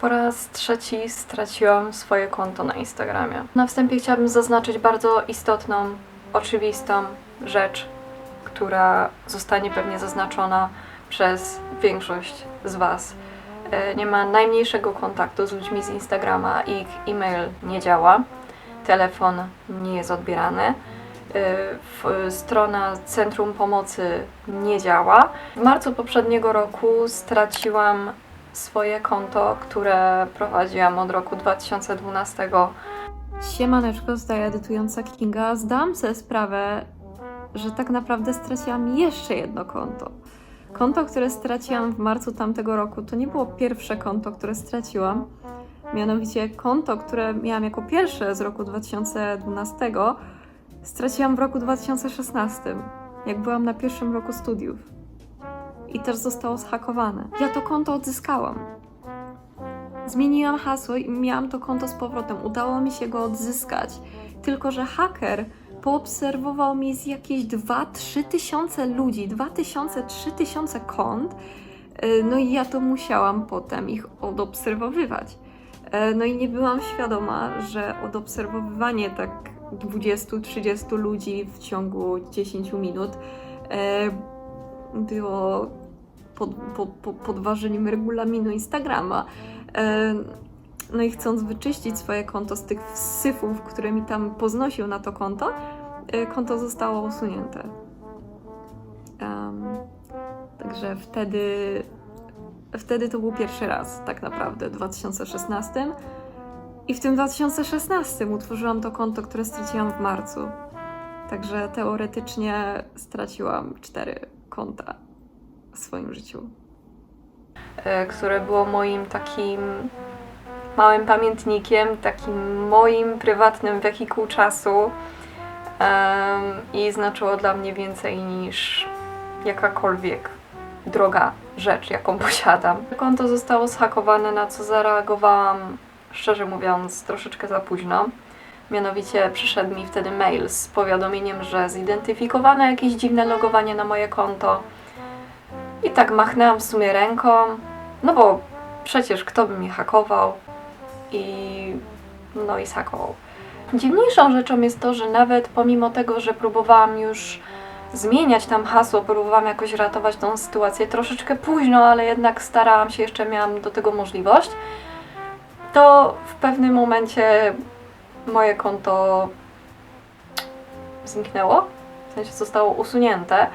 Po raz trzeci straciłam swoje konto na Instagramie. Na wstępie chciałabym zaznaczyć bardzo istotną, oczywistą rzecz, która zostanie pewnie zaznaczona przez większość z Was. E, Nie ma najmniejszego kontaktu z ludźmi z Instagrama, ich e-mail nie działa, telefon nie jest odbierany, e, strona Centrum Pomocy nie działa. W marcu poprzedniego roku straciłam swoje konto, które prowadziłam od roku 2012. Siemaneczko, zdaje edytująca Kinga. Zdałam sobie sprawę, że tak naprawdę straciłam jeszcze jedno konto. Konto, które straciłam w marcu tamtego roku, to nie było pierwsze konto, które straciłam. Mianowicie konto, które miałam jako pierwsze z roku 2012, straciłam w roku 2016, jak byłam na pierwszym roku studiów. I też zostało zhakowane. Ja to konto odzyskałam. Zmieniłam hasło i miałam to konto z powrotem. Udało mi się go odzyskać. Tylko, że haker poobserwował mi z jakieś 2-3 tysiące ludzi, 2000-3 tysiące kont. Yy, No i ja to musiałam potem ich odobserwowywać. Yy, No i nie byłam świadoma, że odobserwowywanie tak 20-30 ludzi w ciągu 10 minut yy, było pod, po, po, podważeniem regulaminu Instagrama. E, No i chcąc wyczyścić swoje konto z tych syfów, które mi tam poznosił na to konto, e, konto zostało usunięte. Em, także wtedy, wtedy to był pierwszy raz, tak naprawdę, w 2016. I w tym 2016 utworzyłam to konto, które straciłam w marcu. Także teoretycznie straciłam cztery konta w swoim życiu. E, Które było moim takim małym pamiętnikiem, takim moim prywatnym wehikuł czasu i znaczyło dla mnie więcej niż jakakolwiek droga rzecz, jaką posiadam. Konto zostało zhakowane, na co zareagowałam, szczerze mówiąc, troszeczkę za późno. Mianowicie przyszedł mi wtedy mail z powiadomieniem, że zidentyfikowano jakieś dziwne logowanie na moje konto. I tak machnęłam w sumie ręką, no bo przecież kto by mnie hakował i no i zhakował. Dziwniejszą rzeczą jest to, że nawet pomimo tego, że próbowałam już zmieniać tam hasło, próbowałam jakoś ratować tą sytuację troszeczkę późno, ale jednak starałam się, jeszcze miałam do tego możliwość, to w pewnym momencie moje konto zniknęło, w sensie zostało usunięte.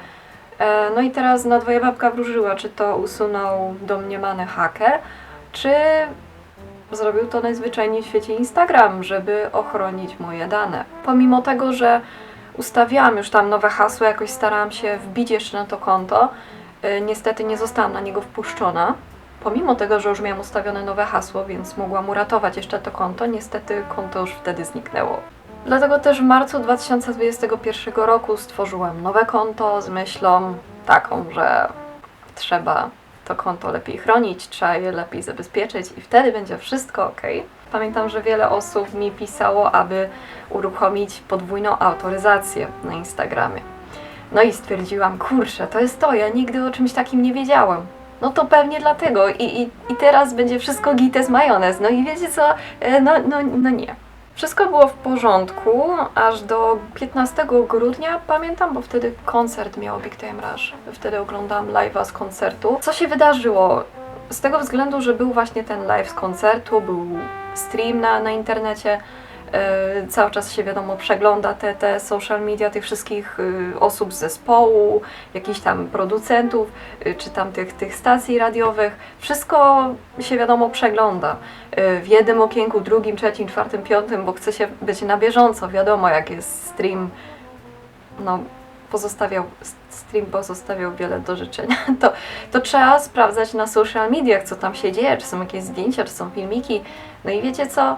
E, No i teraz na dwoje babka wróżyła, czy to usunął domniemany haker, czy zrobił to najzwyczajniej w świecie Instagram, żeby ochronić moje dane. Pomimo tego, że ustawiałam już tam nowe hasło, jakoś starałam się wbić jeszcze na to konto, e, niestety nie zostałam na niego wpuszczona. Pomimo tego, że już miałam ustawione nowe hasło, więc mogłam uratować jeszcze to konto, niestety konto już wtedy zniknęło. Dlatego też w marcu 2021 roku stworzyłam nowe konto z myślą taką, że trzeba to konto lepiej chronić, trzeba je lepiej zabezpieczyć i wtedy będzie wszystko ok. Pamiętam, że wiele osób mi pisało, aby uruchomić podwójną autoryzację na Instagramie. No i stwierdziłam, kurczę, to jest to, ja nigdy o czymś takim nie wiedziałam. No to pewnie dlatego i, i, i teraz będzie wszystko gites majonez. No i wiecie co, E, no, no, no nie. Wszystko było w porządku, aż do 15 grudnia, pamiętam, bo wtedy koncert miał Big Time Rush. Wtedy oglądałam live'a z koncertu. Co się wydarzyło? Z tego względu, że był właśnie ten live z koncertu, był stream na, na internecie, cały czas się wiadomo przegląda te, te social media tych wszystkich y, osób z zespołu, jakichś tam producentów, y, czy tam tych, tych stacji radiowych. Wszystko się wiadomo przegląda y, w jednym okienku, drugim, trzecim, czwartym, piątym, bo chce się być na bieżąco. Wiadomo, jak jest stream, no pozostawiał, stream pozostawiał wiele do życzenia. To, to trzeba sprawdzać na social mediach, co tam się dzieje, czy są jakieś zdjęcia, czy są filmiki. No i wiecie co?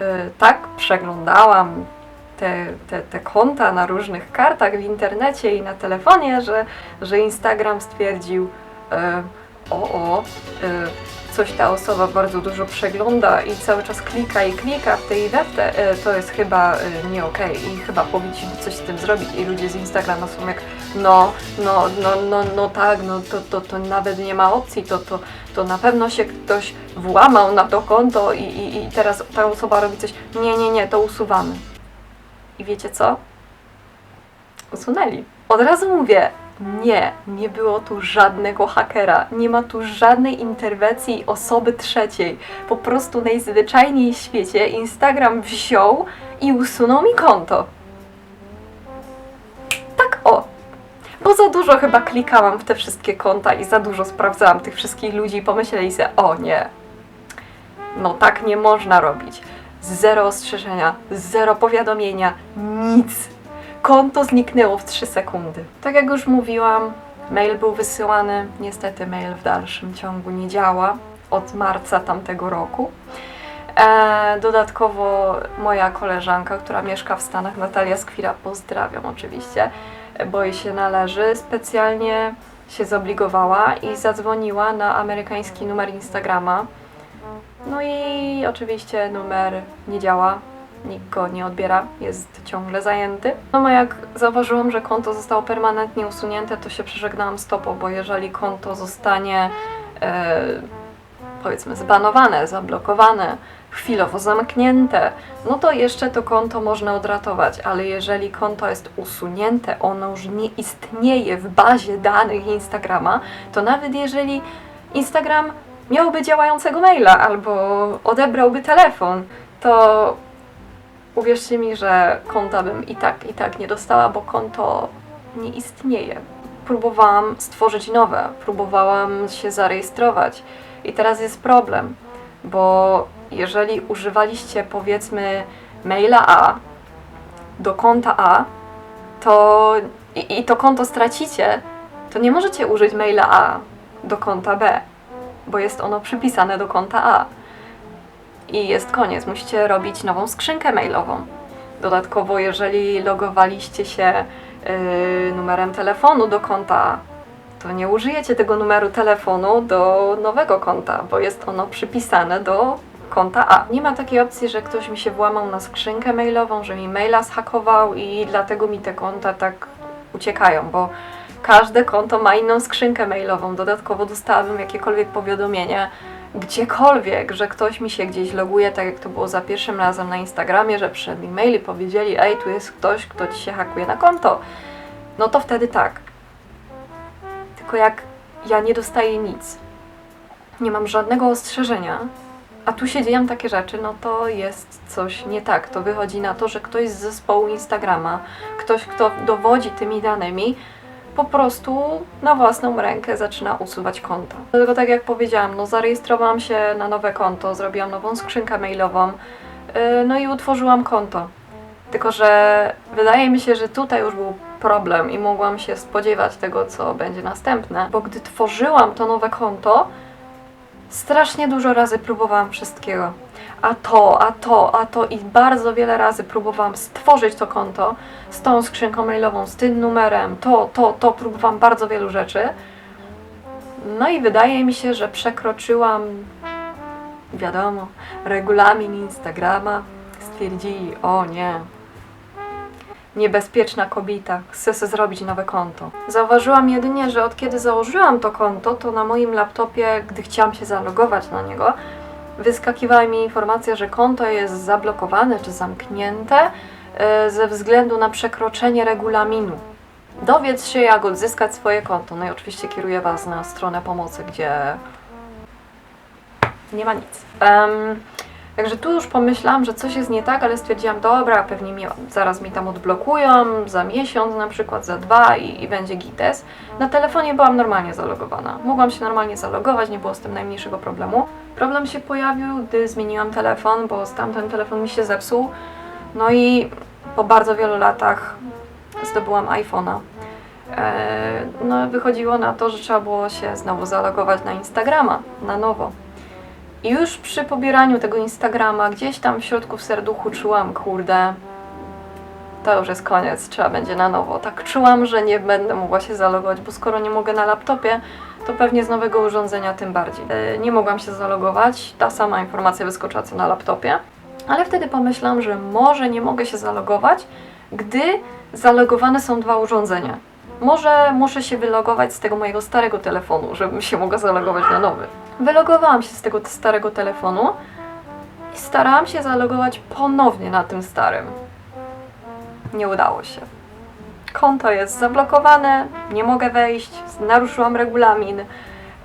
Y, tak przeglądałam te, te, te konta na różnych kartach w internecie i na telefonie, że, że Instagram stwierdził, y, o, o, y, coś ta osoba bardzo dużo przegląda i cały czas klika i klika w tej te, e, to jest chyba e, nie okej i chyba powinniśmy coś z tym zrobić. I ludzie z Instagrama są jak, no, no, no, no, no tak, no to, to, to nawet nie ma opcji, to, to, to na pewno się ktoś włamał na to konto i, i, i teraz ta osoba robi coś, nie, nie, nie, to usuwamy. I wiecie co? Usunęli. Od razu mówię, nie, nie było tu żadnego hakera, nie ma tu żadnej interwencji osoby trzeciej. Po prostu najzwyczajniej w świecie Instagram wziął i usunął mi konto. Tak o. Bo za dużo chyba klikałam w te wszystkie konta i za dużo sprawdzałam tych wszystkich ludzi i pomyśleli sobie, o nie, no tak nie można robić. Zero ostrzeżenia, zero powiadomienia, nic. Konto zniknęło w 3 sekundy. Tak jak już mówiłam, mail był wysyłany. Niestety mail w dalszym ciągu nie działa od marca tamtego roku. E, dodatkowo moja koleżanka, która mieszka w Stanach, Natalia Skwira, pozdrawiam oczywiście, bo jej się należy, specjalnie się zobligowała i zadzwoniła na amerykański numer Instagrama. No i oczywiście numer nie działa, nikt go nie odbiera, jest ciągle zajęty. No a jak zauważyłam, że konto zostało permanentnie usunięte, to się przeżegnałam z topą, bo jeżeli konto zostanie e, powiedzmy zbanowane, zablokowane, chwilowo zamknięte, no to jeszcze to konto można odratować, ale jeżeli konto jest usunięte, ono już nie istnieje w bazie danych Instagrama, to nawet jeżeli Instagram miałby działającego maila albo odebrałby telefon, to uwierzcie mi, że konta bym i tak, i tak nie dostała, bo konto nie istnieje. Próbowałam stworzyć nowe, próbowałam się zarejestrować i teraz jest problem, bo jeżeli używaliście powiedzmy maila A do konta A, to i, i to konto stracicie, to nie możecie użyć maila A do konta B, bo jest ono przypisane do konta A i jest koniec. Musicie robić nową skrzynkę mailową. Dodatkowo, jeżeli logowaliście się yy, numerem telefonu do konta, to nie użyjecie tego numeru telefonu do nowego konta, bo jest ono przypisane do konta A. Nie ma takiej opcji, że ktoś mi się włamał na skrzynkę mailową, że mi maila zhakował i dlatego mi te konta tak uciekają, bo każde konto ma inną skrzynkę mailową. Dodatkowo dostałabym jakiekolwiek powiadomienie, gdziekolwiek, że ktoś mi się gdzieś loguje, tak jak to było za pierwszym razem na Instagramie, że przyszedł mi mail i powiedzieli, ej, tu jest ktoś, kto ci się hakuje na konto, no to wtedy tak. Tylko jak ja nie dostaję nic, nie mam żadnego ostrzeżenia, a tu się dzieją takie rzeczy, no to jest coś nie tak. To wychodzi na to, że ktoś z zespołu Instagrama, ktoś, kto dowodzi tymi danymi, po prostu na własną rękę zaczyna usuwać konta. Dlatego tak jak powiedziałam, no zarejestrowałam się na nowe konto, zrobiłam nową skrzynkę mailową, yy, no i utworzyłam konto. Tylko, że wydaje mi się, że tutaj już był problem i mogłam się spodziewać tego, co będzie następne, bo gdy tworzyłam to nowe konto, strasznie dużo razy próbowałam wszystkiego. A to, a to, a to i bardzo wiele razy próbowałam stworzyć to konto z tą skrzynką mailową, z tym numerem, to, to, to, próbowałam bardzo wielu rzeczy. No i wydaje mi się, że przekroczyłam, wiadomo, regulamin Instagrama. Stwierdzili, o nie, niebezpieczna kobieta, chce sobie zrobić nowe konto. Zauważyłam jedynie, że od kiedy założyłam to konto, to na moim laptopie, gdy chciałam się zalogować na niego, wyskakiwała mi informacja, że konto jest zablokowane czy zamknięte e, ze względu na przekroczenie regulaminu. Dowiedz się, jak odzyskać swoje konto. No i oczywiście kieruję Was na stronę pomocy, gdzie nie ma nic. Em, Także tu już pomyślałam, że coś jest nie tak, ale stwierdziłam, dobra, pewnie mi, zaraz mi tam odblokują, za miesiąc na przykład, za dwa i, i będzie gites. Na telefonie byłam normalnie zalogowana. Mogłam się normalnie zalogować, nie było z tym najmniejszego problemu. Problem się pojawił, gdy zmieniłam telefon, bo tamten telefon mi się zepsuł. No i po bardzo wielu latach zdobyłam iPhone'a. Eee, no wychodziło na to, że trzeba było się znowu zalogować na Instagrama, na nowo. Już przy pobieraniu tego Instagrama, gdzieś tam w środku w serduchu czułam, kurde, to już jest koniec, trzeba będzie na nowo. Tak czułam, że nie będę mogła się zalogować, bo skoro nie mogę na laptopie, to pewnie z nowego urządzenia tym bardziej. E, Nie mogłam się zalogować, ta sama informacja wyskoczyła co na laptopie, ale wtedy pomyślałam, że może nie mogę się zalogować, gdy zalogowane są dwa urządzenia. Może muszę się wylogować z tego mojego starego telefonu, żebym się mogła zalogować na nowy. Wylogowałam się z tego starego telefonu i starałam się zalogować ponownie na tym starym. Nie udało się. Konto jest zablokowane, nie mogę wejść, naruszyłam regulamin,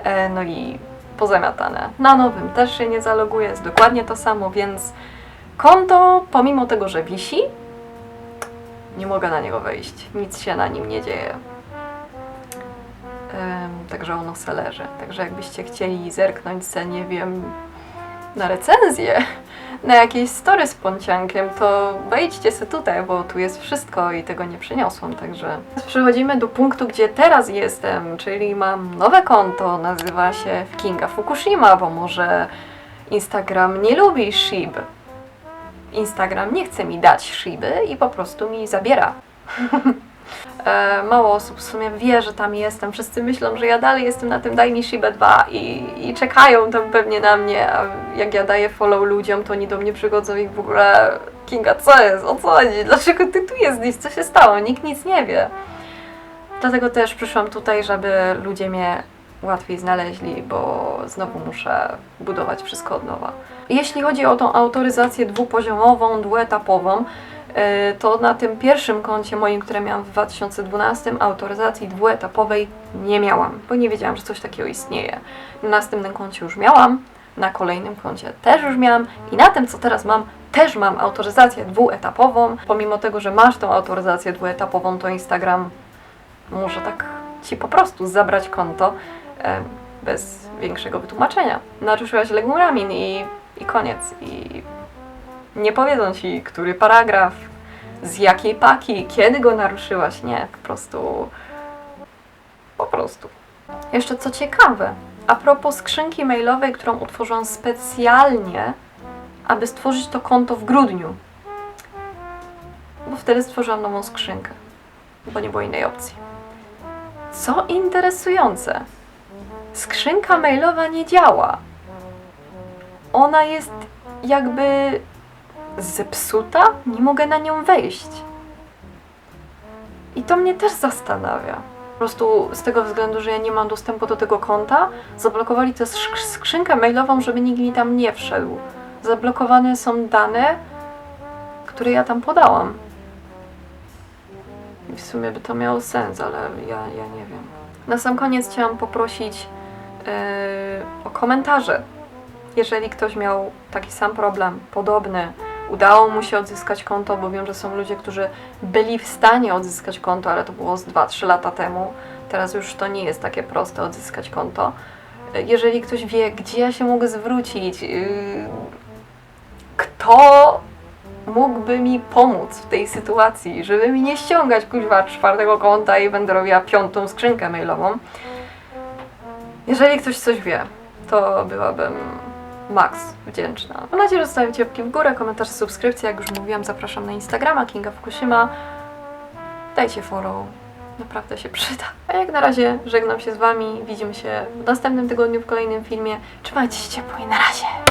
e, no i pozamiatane. Na nowym też się nie zaloguję, jest dokładnie to samo, więc konto, pomimo tego, że wisi, nie mogę na niego wejść. Nic się na nim nie dzieje. Em, Także ono se leży. Także jakbyście chcieli zerknąć se, nie wiem, na recenzję, na jakieś story z Ponciankiem, to wejdźcie se tutaj, bo tu jest wszystko i tego nie przyniosłam, także... Przechodzimy do punktu, gdzie teraz jestem, czyli mam nowe konto, nazywa się Kinga Fukushima, bo może Instagram nie lubi Shib. Instagram nie chce mi dać Shiby i po prostu mi zabiera. E, Mało osób w sumie wie, że tam jestem. Wszyscy myślą, że ja dalej jestem na tym Daj mi Shibę 2 i, i czekają tam pewnie na mnie, a jak ja daję follow ludziom, to oni do mnie przychodzą i w ogóle Kinga, co jest? O co chodzi? Dlaczego ty tu jesteś? Co się stało? Nikt nic nie wie. Dlatego też przyszłam tutaj, żeby ludzie mnie łatwiej znaleźli, bo znowu muszę budować wszystko od nowa. Jeśli chodzi o tą autoryzację dwupoziomową, dwuetapową, yy, to na tym pierwszym koncie moim, które miałam w 2012, autoryzacji dwuetapowej nie miałam, bo nie wiedziałam, że coś takiego istnieje. Na następnym koncie już miałam, na kolejnym koncie też już miałam i na tym, co teraz mam, też mam autoryzację dwuetapową. Pomimo tego, że masz tą autoryzację dwuetapową, to Instagram może tak ci po prostu zabrać konto e, bez większego wytłumaczenia. Naruszyłaś legulamin i, i koniec. I nie powiedzą ci, który paragraf, z jakiej paki, kiedy go naruszyłaś. Nie, po prostu. Po prostu. Jeszcze co ciekawe, a propos skrzynki mailowej, którą utworzyłam specjalnie, aby stworzyć to konto w grudniu. Bo wtedy stworzyłam nową skrzynkę, bo nie było innej opcji. Co interesujące, skrzynka mailowa nie działa. Ona jest jakby zepsuta, nie mogę na nią wejść. I to mnie też zastanawia. Po prostu z tego względu, że ja nie mam dostępu do tego konta, zablokowali tę sk- skrzynkę mailową, żeby nikt mi tam nie wszedł. Zablokowane są dane, które ja tam podałam. I w sumie by to miało sens, ale ja, ja nie wiem. Na sam koniec chciałam poprosić yy, o komentarze. Jeżeli ktoś miał taki sam problem, podobny, udało mu się odzyskać konto, bo wiem, że są ludzie, którzy byli w stanie odzyskać konto, ale to było z 2-3 lata temu. Teraz już to nie jest takie proste odzyskać konto. Jeżeli ktoś wie, gdzie ja się mogę zwrócić, yy, kto mógłby mi pomóc w tej sytuacji, żeby mi nie ściągać kuźwa czwartego konta i będę robiła piątą skrzynkę mailową. Jeżeli ktoś coś wie, to byłabym max wdzięczna. Mam nadzieję, że zostawicie łapki w górę, komentarze, subskrypcje. Jak już mówiłam, zapraszam na Instagrama Kinga Fukushima. Dajcie follow, naprawdę się przyda. A jak na razie żegnam się z Wami, widzimy się w następnym tygodniu w kolejnym filmie. Trzymajcie się ciepło i na razie!